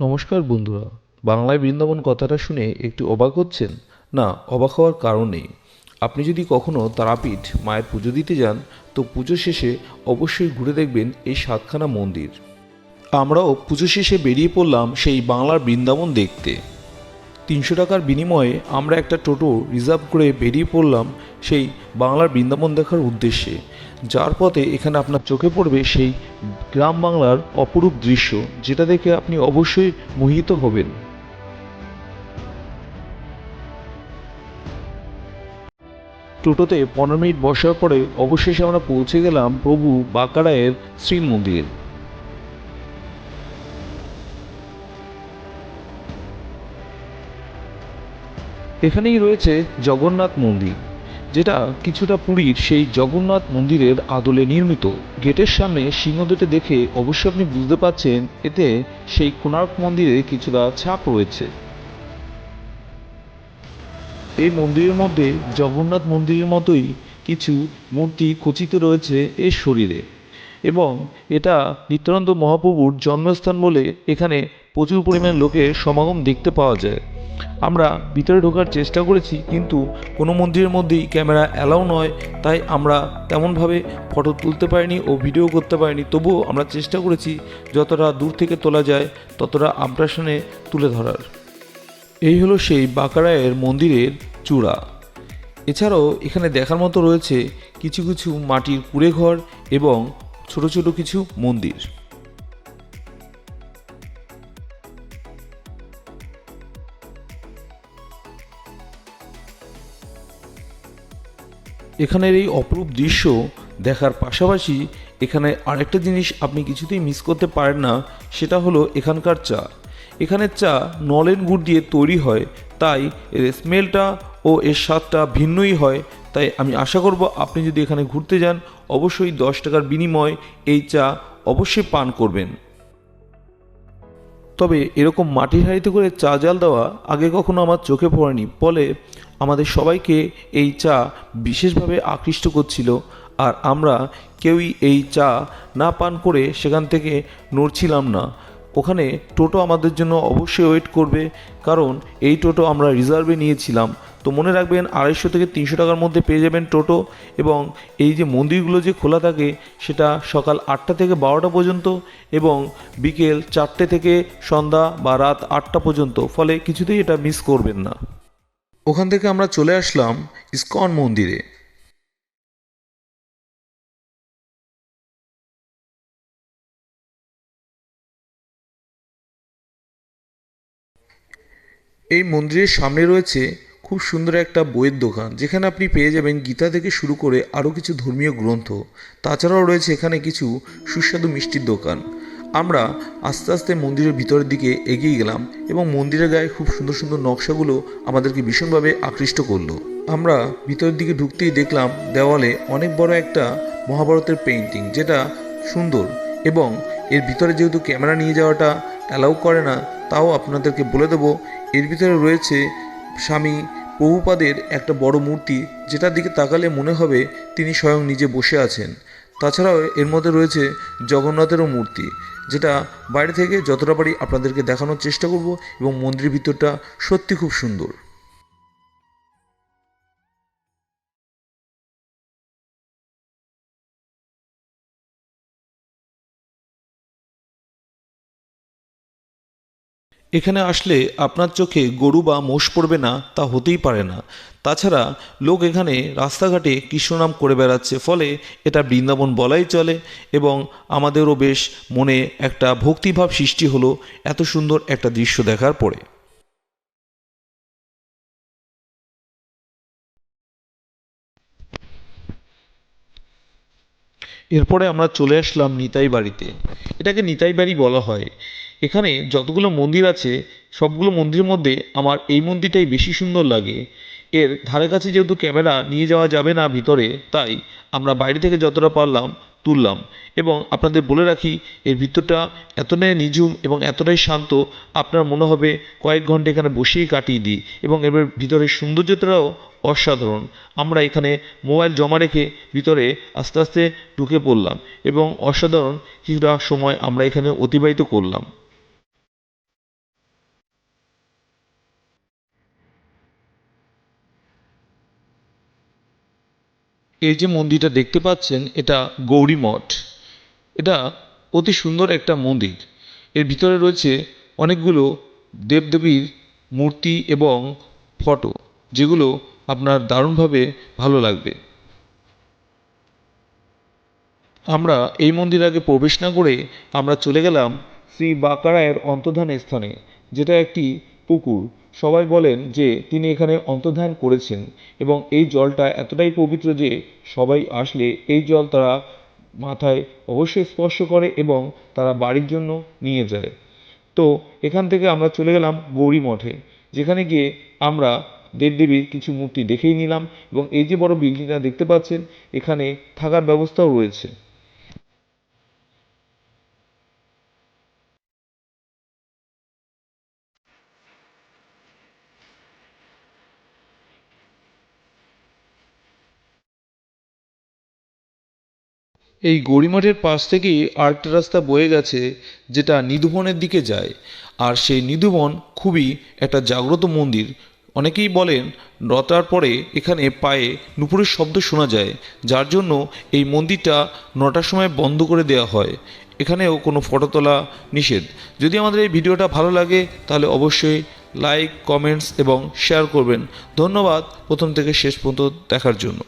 নমস্কার বন্ধুরা, বাংলায় বৃন্দাবন কথাটা শুনে একটু অবাক হচ্ছেন? না, অবাক হওয়ার কারণ নেই। আপনি যদি কখনও তারাপীঠ মায়ের পুজো দিতে যান, তো পুজো শেষে অবশ্যই ঘুরে দেখবেন এই সাতখানা মন্দির। আমরাও পুজো শেষে বেরিয়ে পড়লাম সেই বাংলার বৃন্দাবন দেখতে। তিনশো টাকার বিনিময়ে আমরা একটা টোটো রিজার্ভ করে বেরিয়ে পড়লাম সেই বাংলার বৃন্দাবন দেখার উদ্দেশ্যে। যার পথে এখানে আপনার চোখে পড়বে সেই গ্রাম বাংলার অপরূপ দৃশ্য, যেটা দেখে আপনি অবশ্যই মোহিত হবেন। টোটোতে পনেরো মিনিট বসার পরে অবশেষে আমরা পৌঁছে গেলাম প্রভু বাঁকারায়ের শ্রীমন্দির। এখানেই রয়েছে জগন্নাথ মন্দির, যেটা কিছুটা পুরীর সেই জগন্নাথ মন্দিরের আদলে নির্মিত। গেটের সামনে সিংহদুটি দেখে অবশ্যই আপনি বুঝতে পারছেন, এতে সেই কোণার্ক মন্দিরে কিছুটা ছাপ রয়েছে। এই মন্দিরের মধ্যে, জগন্নাথ মন্দিরের মতোই কিছু মূর্তি খচিত রয়েছে এর শরীরে। এবং এটা নিত্যানন্দ মহাপ্রভুর জন্মস্থান বলে এখানে প্রচুর পরিমাণে লোকের সমাগম দেখতে পাওয়া যায়। আমরা ভিতরে ঢোকার চেষ্টা করেছি, কিন্তু কোনো মন্দিরের মধ্যেই ক্যামেরা অ্যালাউ নয়, তাই আমরা তেমনভাবে ফটো তুলতে পারিনি ও ভিডিও করতে পারিনি। তবুও আমরা চেষ্টা করেছি যতটা দূর থেকে তোলা যায়, ততটা আম্প্রেশনে তুলে ধরার। এই হলো সেই বাঁকড়ায়ের মন্দিরের চূড়া। এছাড়াও এখানে দেখার মতো রয়েছে কিছু কিছু মাটির কুড়েঘর এবং ছোট ছোট কিছু মন্দির। এখানের এই অপরূপ দৃশ্য দেখার পাশাপাশি এখানে আরেকটা জিনিস আপনি কিছুতেই মিস করতে পারেন না, সেটা হলো এখানকার চা। এখানের চা নলেন গুড় দিয়ে তৈরি হয়, তাই এর স্মেলটা ও এর স্বাদটা ভিন্নই হয়। তাই আমি আশা করব আপনি যদি এখানে ঘুরতে যান, অবশ্যই দশ টাকার বিনিময় এই চা অবশ্যই পান করবেন। তবে এরকম মাটির হাঁড়িতে করে চা জাল দেওয়া আগে কখনো আমার চোখে পড়েনি। ফলে আমাদের সবাইকে এই চা বিশেষভাবে আকৃষ্ট করছিল আর আমরা কেউই এই চা না পান করে সেখান থেকে নড়ছিলাম না। ওখানে টোটো আমাদের জন্য অবশ্যই ওয়েট করবে, কারণ এই টোটো আমরা রিজার্ভে নিয়েছিলাম। তো মনে রাখবেন আড়াইশো থেকে তিনশো টাকার মধ্যে পেয়ে যাবেন টোটো এবং এই যে মন্দিরগুলো যে খোলা থাকে সেটা সকাল আটটা থেকে বারোটা পর্যন্ত এবং বিকেল চারটে থেকে সন্ধ্যা বা রাত আটটা পর্যন্ত, ফলে কিছুতেই এটা মিস করবেন না। ওখান থেকে আমরা চলে আসলাম ইস্কন মন্দিরে। এই মন্দিরের সামনে রয়েছে খুব সুন্দর একটা বইয়ের দোকান, যেখানে আপনি পেয়ে যাবেন গীতা থেকে শুরু করে আরও কিছু ধর্মীয় গ্রন্থ। তাছাড়াও রয়েছে এখানে কিছু সুস্বাদু মিষ্টির দোকান। আমরা আস্তে আস্তে মন্দিরের ভিতরের দিকে এগিয়ে গেলাম এবং মন্দিরের গায়ে খুব সুন্দর সুন্দর নকশাগুলো আমাদেরকে ভীষণভাবে আকৃষ্ট করল। আমরা ভিতরের দিকে ঢুকতেই দেখলাম দেওয়ালে অনেক বড় একটা মহাভারতের পেইন্টিং যেটা সুন্দর এবং এর ভিতরে যেহেতু ক্যামেরা নিয়ে যাওয়াটা অ্যালাউ করে না, তাও আপনাদেরকে বলে দেবো। এর ভিতরে রয়েছে স্বামী প্রভুপাদের একটা বড় মূর্তি যেটার দিকে তাকালে মনে হবে তিনি স্বয়ং নিজে বসে আছেন। তাছাড়াও এর মধ্যে রয়েছে জগন্নাথেরও মূর্তি, যেটা বাইরে থেকে যতটা পারি আপনাদেরকে দেখানোর চেষ্টা করব এবং মন্দিরের ভিতরটা সত্যি খুব সুন্দর। এখানে আসলে আপনার চোখে গরু বা মোষ পড়বে না, তা হতেই পারে না। তাছাড়া লোক এখানে রাস্তাঘাটে কৃষ্ণনাম করে বেড়াচ্ছে, ফলে এটা বৃন্দাবন বলাই চলে এবং আমাদেরও বেশ মনে একটা ভক্তিভাব সৃষ্টি হলো এত সুন্দর একটা দৃশ্য দেখার পরে। এরপরে আমরা চলে আসলাম নিতাই বাড়িতে। এটাকে নিতাই বাড়ি বলা হয়। এখানে যতগুলো মন্দির আছে, সবগুলো মন্দিরের মধ্যে আমার এই মন্দিরটাই বেশি সুন্দর লাগে। এর ধারে কাছে যেহেতু ক্যামেরা নিয়ে যাওয়া যাবে না ভিতরে, তাই আমরা বাইরে থেকে যতটা পারলাম তুললাম। এবং আপনাদের বলে রাখি, এর ভিতরটা এতটাই নিঝুম এবং এতটাই শান্ত, আপনার মনে হবে কয়েক ঘণ্টা এখানে বসেই কাটিয়ে দিই। এবং এবার ভিতরের সৌন্দর্যটাও অসাধারণ। আমরা এখানে মোবাইল জমা রেখে ভিতরে আস্তে আস্তে ঢুকে পড়লাম এবং অসাধারণ কিছুটা সময় আমরা এখানে অতিবাহিত করলাম। এই যে মন্দিরটা দেখতে পাচ্ছেন, এটা গৌরী মঠ। এটা অতি সুন্দর একটা মন্দির। এর ভিতরে রয়েছে অনেকগুলো দেবদেবীর মূর্তি এবং ফটো, যেগুলো আপনার দারুণভাবে ভালো লাগবে। আমরা এই মন্দির আগে প্রবেশ না করে আমরা চলে গেলাম শ্রী বাঁকারায়ের অন্তর্ধানের স্থানে, যেটা একটি পুকুর। সবাই বলেন যে তিনি এখানে অন্তর্ধান করেছেন এবং এই জলটা এতটাই পবিত্র যে সবাই আসলে এই জল তারা মাথায় অবশ্যই স্পর্শ করে এবং তারা বাড়ির জন্য নিয়ে যায়। তো এখান থেকে আমরা চলে গেলাম গৌরী মঠে যেখানে গিয়ে আমরা দেবদেবীর কিছু মূর্তি দেখেই নিলাম এবং এই যে বড় বিল্ডিংটা দেখতে পাচ্ছেন, এখানে থাকার ব্যবস্থাও রয়েছে। এই গৌরীমঠের পাশ থেকেই আরেকটা রাস্তা বয়ে গেছে, যেটা নিধুবনের দিকে যায়। আর সেই নিধুবন খুবই একটা জাগ্রত মন্দির অনেকেই বলেন রতার পরে এখানে পায়ে নুপুরের শব্দ শোনা যায়, যার জন্য এই মন্দিরটা নটার সময় বন্ধ করে দেওয়া হয়। এখানেও কোনো ফটো তোলা নিষেধ। যদি আমাদের এই ভিডিওটা ভালো লাগে, তাহলে অবশ্যই লাইক, কমেন্টস এবং শেয়ার করবেন। ধন্যবাদ, প্রথম থেকে শেষ পর্যন্ত দেখার জন্য।